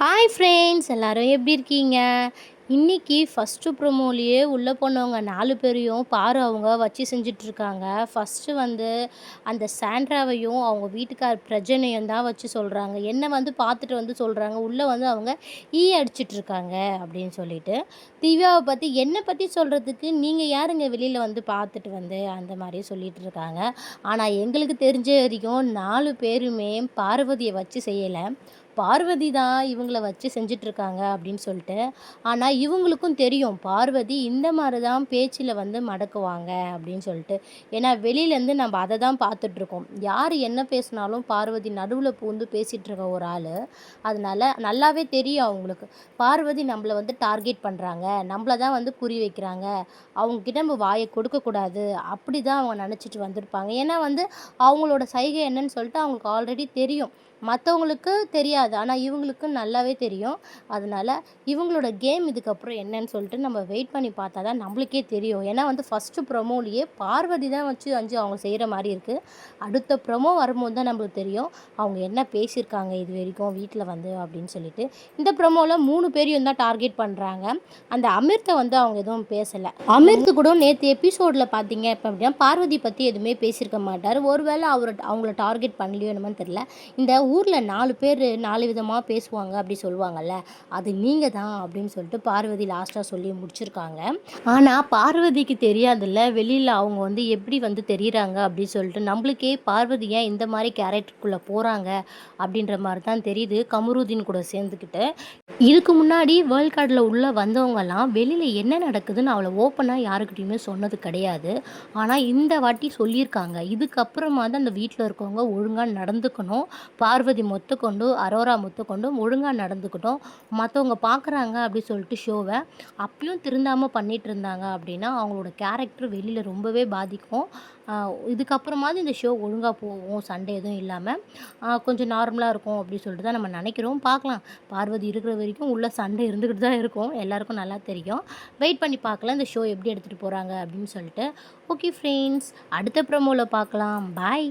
Hi friends எல்லாரும் எப்படி இருக்கீங்க? இன்றைக்கி ஃபஸ்ட்டு ப்ரொமோலேயே உள்ளே போனவங்க நாலு பேரையும் பாரு அவங்க வச்சு செஞ்சிட்ருக்காங்க. ஃபஸ்ட்டு வந்து அந்த சாண்ட்ராவையும் அவங்க வீட்டுக்கார் பிரஜனையும் தான் வச்சு சொல்கிறாங்க என்னை வந்து பார்த்துட்டு வந்து சொல்கிறாங்க உள்ளே வந்து அவங்க ஈ அடிச்சிட்ருக்காங்க அப்படின்னு சொல்லிட்டு. திவ்யாவை பற்றி என்னை பற்றி சொல்கிறதுக்கு நீங்கள் யாருங்க வெளியில் வந்து பார்த்துட்டு வந்து அந்த மாதிரி சொல்லிகிட்டு இருக்காங்க ஆனால் எங்களுக்கு தெரிஞ்ச வரைக்கும் நாலு பேருமே பார்வதியை வச்சு செய்யலை. பார்வதி தான் இவங்களை வச்சு செஞ்சிட்ருக்காங்க அப்படின்னு சொல்லிட்டு. ஆனால் இவங்களுக்கும் தெரியும் பார்வதி இந்த மாதிரி தான் பேச்சில் வந்து மடக்குவாங்க அப்படின்னு சொல்லிட்டு. ஏன்னா வெளியிலேருந்து நம்ம அதை தான் பார்த்துட்ருக்கோம். யார் என்ன பேசினாலும் பார்வதி நடுவில் பூந்து பேசிகிட்டு இருக்க ஒரு ஆள். அதனால நல்லாவே தெரியும் அவங்களுக்கு. பார்வதி நம்மளை வந்து டார்கெட் பண்ணுறாங்க நம்மளை தான் வந்து குறி வைக்கிறாங்க. அவங்கக்கிட்ட நம்ம வாயை கொடுக்கக்கூடாது அப்படி தான் அவங்க நினச்சிட்டு வந்திருப்பாங்க. ஏன்னா வந்து அவங்களோட சைகை என்னன்னு சொல்லிட்டு அவங்களுக்கு ஆல்ரெடி தெரியும். மற்றவங்களுக்கு தெரியாது. ஆனால் இவங்களுக்கு நல்லாவே தெரியும். அதனால் இவங்களோட கேம் இதுக்கப்புறம் என்னன்னு சொல்லிட்டு நம்ம வெயிட் பண்ணி பார்த்தா தான் நம்மளுக்கே தெரியும். ஏன்னா வந்து ஃபஸ்ட்டு ப்ரொமோலேயே பார்வதி தான் வச்சு அஞ்சு அவங்க செய்கிற மாதிரி இருக்குது அடுத்த ப்ரொமோ வரும்போது தான் நம்மளுக்கு தெரியும். அவங்க என்ன பேசியிருக்காங்க இது வரைக்கும் வீட்டில் வந்து அப்படின்னு சொல்லிட்டு. இந்த ப்ரொமோவில் மூணு பேரையும் தான் டார்கெட் பண்ணுறாங்க அந்த அமிர்த்தை வந்து அவங்க எதுவும் பேசலை. அமிர்த்து கூட நேற்று எபிசோடில் பார்த்தீங்க இப்போ அப்படின்னா பார்வதி பற்றி எதுவுமே பேசியிருக்க மாட்டார். ஒருவேளை அவர் அவங்கள டார்கெட் பண்ணலையோ என்னமோன்னு தெரில இந்த ஊரில் நாலு பேர் நாலு விதமாக பேசுவாங்க அப்படி சொல்லுவாங்கல்ல. அது நீங்கள் தான் அப்படின்னு சொல்லிட்டு பார்வதி லாஸ்ட்டாக சொல்லி முடிச்சிருக்காங்க. ஆனால் பார்வதிக்கு தெரியாதுல்ல. வெளியில் அவங்க வந்து எப்படி வந்து தெரியுறாங்க அப்படின்னு சொல்லிட்டு நம்மளுக்கே பார்வதி ஏன் இந்த மாதிரி கேரக்டருக்குள்ளே போகிறாங்க அப்படின்ற மாதிரி தான் தெரியுது கமருதீன் கூட சேர்ந்துக்கிட்டு இதுக்கு முன்னாடி வேர்ல்ட் கார்டில் உள்ளே வந்தவங்கலாம் வெளியில் என்ன நடக்குதுன்னு அவளை ஓப்பனாக யாருக்கிட்டையுமே சொன்னது கிடையாது. ஆனால் இந்த வாட்டி சொல்லியிருக்காங்க. இதுக்கப்புறமா தான் அந்த வீட்டில் இருக்கவங்க ஒழுங்காக நடந்துக்கணும். பார்வதி கொண்டு அரோரா கொண்டு ஒழுங்காக நடந்துக்கிட்டோம். மற்றவங்க பார்க்குறாங்க அப்படி சொல்லிட்டு ஷோவை. அப்பயும் திருந்தாமல் பண்ணிகிட்டு இருந்தாங்க அப்படின்னா அவங்களோட கேரக்டர் வெளியில் ரொம்பவே பாதிக்கும். இதுக்கப்புறமாவது இந்த ஷோ ஒழுங்காக போகும் சண்டை எதுவும் இல்லாமல் கொஞ்சம் நார்மலாக இருக்கும் அப்படின்னு சொல்லிட்டு தான் நம்ம நினைக்கிறோம். பார்க்கலாம் பார்வதி இருக்கிற வரைக்கும் உள்ள சண்டை இருந்துக்கிட்டு தான் இருக்கும். எல்லாருக்கும் நல்லா தெரியும். வெயிட் பண்ணி பார்க்கலாம் இந்த ஷோ எப்படி எடுத்துகிட்டு போகிறாங்க அப்படின்னு சொல்லிட்டு. ஓகே ஃப்ரெண்ட்ஸ் அடுத்த ப்ரமோவில் பார்க்கலாம் பாய்